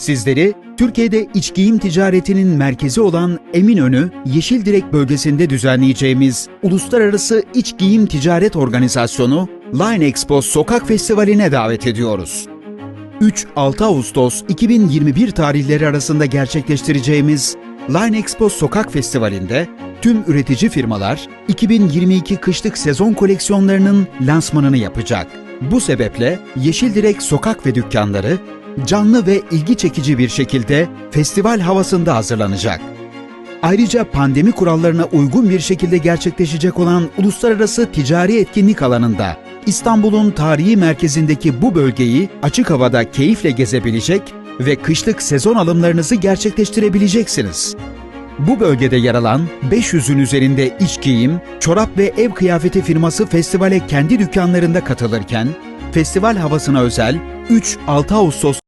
Sizleri Türkiye'de iç giyim ticaretinin merkezi olan Eminönü Yeşildirek bölgesinde düzenleyeceğimiz Uluslararası İç Giyim Ticaret Organizasyonu Line Expo Sokak Festivali'ne davet ediyoruz. 3-6 Ağustos 2021 tarihleri arasında gerçekleştireceğimiz Line Expo Sokak Festivali'nde tüm üretici firmalar 2022 kışlık sezon koleksiyonlarının lansmanını yapacak. Bu sebeple Yeşildirek sokak ve dükkanları canlı ve ilgi çekici bir şekilde festival havasında hazırlanacak. Ayrıca pandemi kurallarına uygun bir şekilde gerçekleşecek olan uluslararası ticari etkinlik alanında İstanbul'un tarihi merkezindeki bu bölgeyi açık havada keyifle gezebilecek ve kışlık sezon alımlarınızı gerçekleştirebileceksiniz. Bu bölgede yer alan 500'ün üzerinde iç giyim, çorap ve ev kıyafeti firması festivale kendi dükkanlarında katılırken, festival havasına özel 3-6 Ağustos